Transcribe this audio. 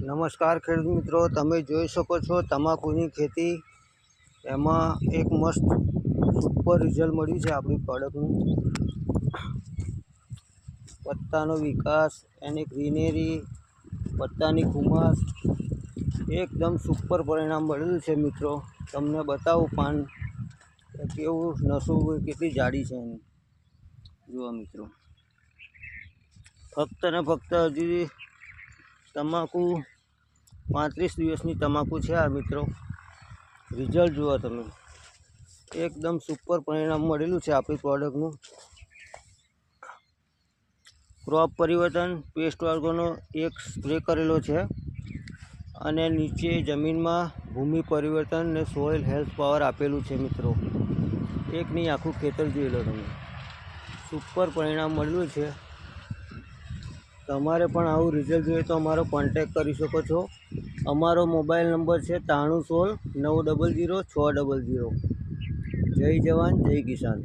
નમસ્કાર ખેડૂત મિત્રો, તમે જોઈ શકો છો તમાકુની ખેતી. એમાં એક મસ્ત સુપર રિઝલ્ટ મળ્યું છે આપણી પ્રોડક્ટનું. પત્તાનો વિકાસ, એની ગ્રીનરી, પત્તાની ખુમાસ એકદમ સુપર પરિણામ મળેલું છે મિત્રો. તમને બતાવું પાન કેવું નસું કેટલી જાડી છે એની. જુઓ મિત્રો. ફક્ત ને ફક્ત હજી તમાકુ પાંત્રીસ દિવસની તમાકુ છે આ મિત્રો. રિઝલ્ટ જુઓ તમે. એકદમ સુપર પરિણામ મળેલું છે આપણી પ્રોડક્ટનું. ક્રોપ પરિવર્તન પેસ્ટ વર્ગોનો એક સ્પ્રે કરેલો છે અને નીચે જમીનમાં ભૂમિ પરિવર્તન ને સોઇલ હેલ્થ પાવર આપેલું છે મિત્રો. એક નહીં, આખું ખેતર જોયેલો તમે. સુપર પરિણામ મળેલું છે. તમારે પણ આવું રિઝલ્ટ જોઈએ તો અમારો કોન્ટેક કરી શકો છો. અમારો મોબાઈલ નંબર છે ત્રાણું સોળ નવ ડબલ ઝીરો છ ડબલ ઝીરો જય જવાન, જય કિસાન.